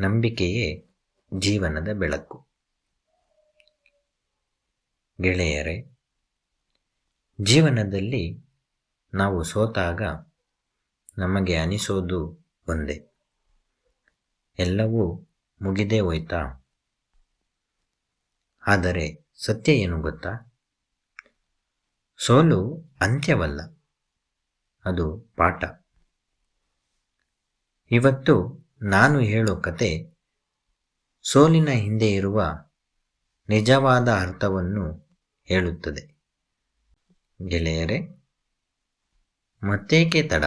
ನಂಬಿಕೆಯೇ ಜೀವನದ ಬೆಳಕು. ಗೆಳೆಯರೇ, ಜೀವನದಲ್ಲಿ ನಾವು ಸೋತಾಗ ನಮಗೆ ಅನಿಸೋದು ಒಂದೇ. ಎಲ್ಲವೂ ಮುಗಿದೇ ಹೋಯ್ತಾ? ಆದರೆ ಸತ್ಯ ಏನು ಗೊತ್ತಾ? ಸೋಲು ಅಂತ್ಯವಲ್ಲ, ಅದು ಪಾಠ. ಇವತ್ತು ನಾನು ಹೇಳೋ ಕತೆ ಸೋಲಿನ ಹಿಂದೆ ಇರುವ ನಿಜವಾದ ಅರ್ಥವನ್ನು ಹೇಳುತ್ತದೆ. ಗೆಳೆಯರೆ, ಮತ್ತೇಕೆ ತಡ?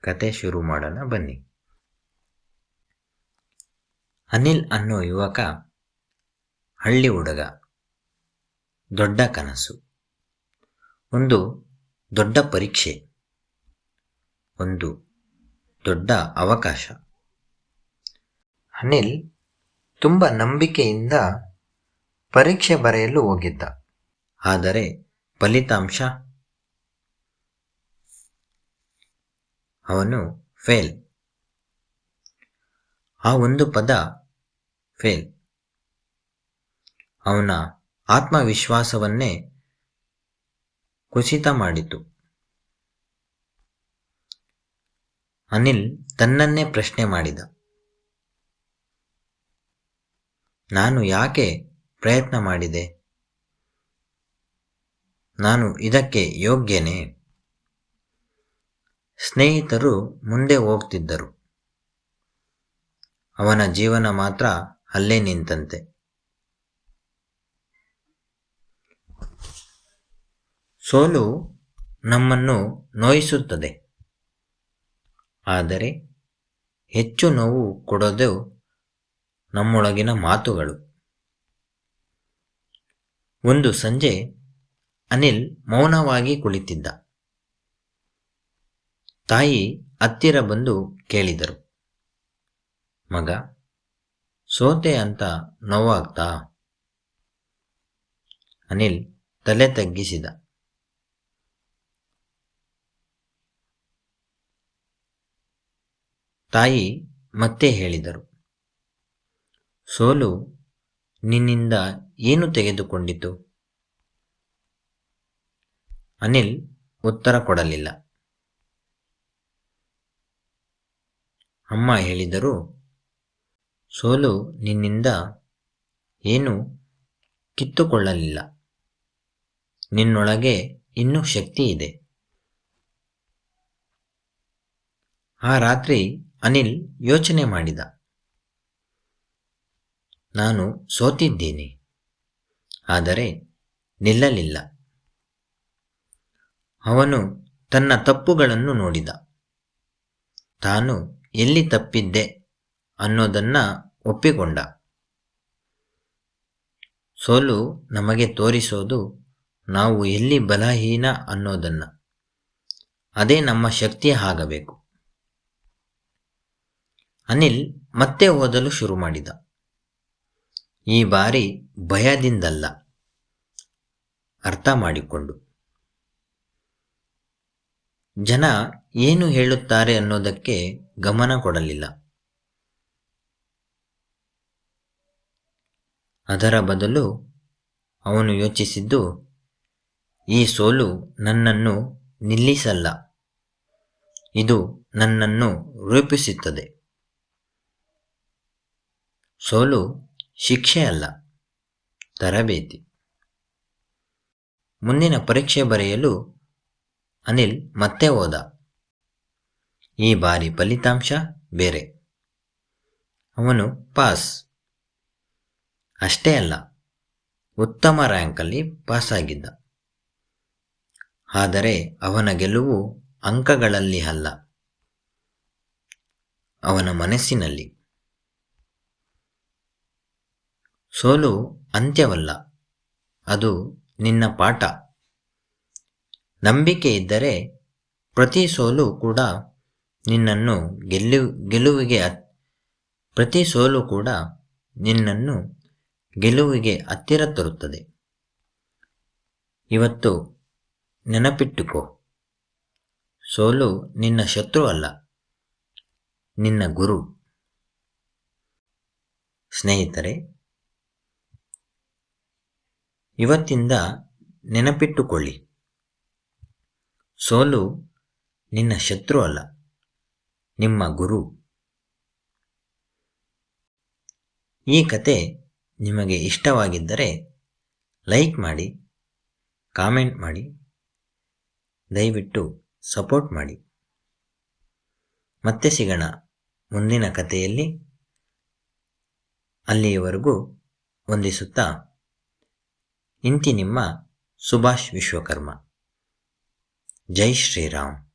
ಕತೆ ಶುರು ಮಾಡೋಣ, ಬನ್ನಿ. ಅನಿಲ್ ಅನ್ನೋ ಯುವಕ ಹಳ್ಳಿ ಹುಡುಗ, ದೊಡ್ಡ ಕನಸು. ಒಂದು ದೊಡ್ಡ ಪರೀಕ್ಷೆ. ಒಂದು ದೊಡ್ಡ ಅವಕಾಶ. ಅನಿಲ್ ತುಂಬ ನಂಬಿಕೆಯಿಂದ ಪರೀಕ್ಷೆ ಬರೆಯಲು ಹೋಗಿದ್ದ. ಆದರೆ ಫಲಿತಾಂಶ? ಅವನು ಫೇಲ್. ಆ ಒಂದು ಪದ ಫೇಲ್. ಅವನ ಆತ್ಮವಿಶ್ವಾಸವನ್ನೇ ಕುಸಿತ ಮಾಡಿತು. ಅನಿಲ್ ತನ್ನನ್ನೇ ಪ್ರಶ್ನೆ ಮಾಡಿದ. ನಾನು ಯಾಕೆ ಪ್ರಯತ್ನ ಮಾಡಿದೆ? ನಾನು ಇದಕ್ಕೆ ಯೋಗ್ಯನೇ? ಸ್ನೇಹಿತರು ಮುಂದೆ ಹೋಗ್ತಿದ್ದರು. ಅವನ ಜೀವನ ಮಾತ್ರ ಅಲ್ಲೇ ನಿಂತಂತೆ. ಸೋಲು ನಮ್ಮನ್ನು ನೋಯಿಸುತ್ತದೆ. ಆದರೆ ಹೆಚ್ಚು ನೋವು ಕೊಡೋದು ನಮ್ಮೊಳಗಿನ ಮಾತುಗಳು. ಒಂದು ಸಂಜೆ ಅನಿಲ್ ಮೌನವಾಗಿ ಕುಳಿತಿದ್ದ. ತಾಯಿ ಹತ್ತಿರ ಬಂದು ಕೇಳಿದರು. ಮಗ, ಸೋತೆ ಅಂತ ನೋವಾಗ್ತಾ? ಅನಿಲ್ ತಲೆ ತಗ್ಗಿಸಿದ. ತಾಯಿ ಮತ್ತೆ ಹೇಳಿದರು. ಸೋಲು ನಿನ್ನಿಂದ ಏನು ತೆಗೆದುಕೊಂಡಿತು? ಅನಿಲ್ ಉತ್ತರ ಕೊಡಲಿಲ್ಲ. ಅಮ್ಮ ಹೇಳಿದರು, ಸೋಲು ನಿನ್ನಿಂದ ಏನು ಕಿತ್ತುಕೊಳ್ಳಲಿಲ್ಲ. ನಿನ್ನೊಳಗೆ ಇನ್ನೂ ಶಕ್ತಿ ಇದೆ. ಆ ರಾತ್ರಿ ಅನಿಲ್ ಯೋಚನೆ ಮಾಡಿದ. ನಾನು ಸೋತಿದ್ದೇನೆ. ಆದರೆ ನಿಲ್ಲಲಿಲ್ಲ. ಅವನು ತನ್ನ ತಪ್ಪುಗಳನ್ನು ನೋಡಿದ. ತಾನು ಎಲ್ಲಿ ತಪ್ಪಿದ್ದೆ ಅನ್ನೋದನ್ನ ಒಪ್ಪಿಕೊಂಡ. ಸೋಲು ನಮಗೆ ತೋರಿಸೋದು ನಾವು ಎಲ್ಲಿ ಬಲಹೀನ ಅನ್ನೋದನ್ನ. ಅದೇ ನಮ್ಮ ಶಕ್ತಿ ಆಗಬೇಕು. ಅನಿಲ್ ಮತ್ತೆ ಓದಲು ಶುರು ಮಾಡಿದ. ಈ ಬಾರಿ ಭಯದಿಂದಲ್ಲ, ಅರ್ಥ ಮಾಡಿಕೊಂಡು. ಜನ ಏನು ಹೇಳುತ್ತಾರೆ ಅನ್ನೋದಕ್ಕೆ ಗಮನ ಕೊಡಲಿಲ್ಲ. ಅದರ ಬದಲು ಅವನು ಯೋಚಿಸಿದ್ದು, ಈ ಸೋಲು ನನ್ನನ್ನು ನಿಲ್ಲಿಸಲ್ಲ, ಇದು ನನ್ನನ್ನು ರೂಪಿಸುತ್ತದೆ. ಸೋಲು ಶಿಕ್ಷೆ ಅಲ್ಲ, ತರಬೇತಿ. ಮುಂದಿನ ಪರೀಕ್ಷೆ ಬರೆಯಲು ಅನಿಲ್ ಮತ್ತೆ ಹೋದ ಈ ಬಾರಿ ಫಲಿತಾಂಶ ಬೇರೆ. ಅವನು ಪಾಸ್. ಅಷ್ಟೇ ಅಲ್ಲ, ಉತ್ತಮ ರ್ಯಾಂಕಲ್ಲಿ ಪಾಸಾಗಿದ್ದ. ಆದರೆ ಅವನ ಗೆಲುವು ಅಂಕಗಳಲ್ಲಿ ಅಲ್ಲ, ಅವನ ಮನಸ್ಸಿನಲ್ಲಿ. ಸೋಲು ಅಂತ್ಯವಲ್ಲ, ಅದು ನಿನ್ನ ಪಾಠ. ನಂಬಿಕೆ ಇದ್ದರೆ ಪ್ರತಿ ಸೋಲು ಕೂಡ ನಿನ್ನನ್ನು ಗೆಲ್ಲು, ಗೆಲುವಿಗೆ ಪ್ರತಿ ಸೋಲು ಕೂಡ ನಿನ್ನನ್ನು ಗೆಲುವಿಗೆ ಹತ್ತಿರ ತರುತ್ತದೆ. ಇವತ್ತು ನೆನಪಿಟ್ಟುಕೋ, ಸೋಲು ನಿನ್ನ ಶತ್ರು ಅಲ್ಲ, ನಿನ್ನ ಗುರು. ಸ್ನೇಹಿತರೆ ಇವತ್ತಿಂದ ನೆನಪಿಟ್ಟುಕೊಳ್ಳಿ. ಸೋಲು ನಿನ್ನ ಶತ್ರು ಅಲ್ಲ, ನಿಮ್ಮ ಗುರು. ಈ ಕತೆ ನಿಮಗೆ ಇಷ್ಟವಾಗಿದ್ದರೆ ಲೈಕ್ ಮಾಡಿ, ಕಾಮೆಂಟ್ ಮಾಡಿ, ದಯವಿಟ್ಟು ಸಪೋರ್ಟ್ ಮಾಡಿ. ಮತ್ತೆ ಸಿಗೋಣ ಮುಂದಿನ ಕಥೆಯಲ್ಲಿ. ಅಲ್ಲಿಯವರೆಗೂ ವಂದಿಸುತ್ತಾ ಇಂತಿ ನಿಮ್ಮ ಸುಭಾಷ್ ವಿಶ್ವಕರ್ಮ. ಜೈ ಶ್ರೀರಾಮ್.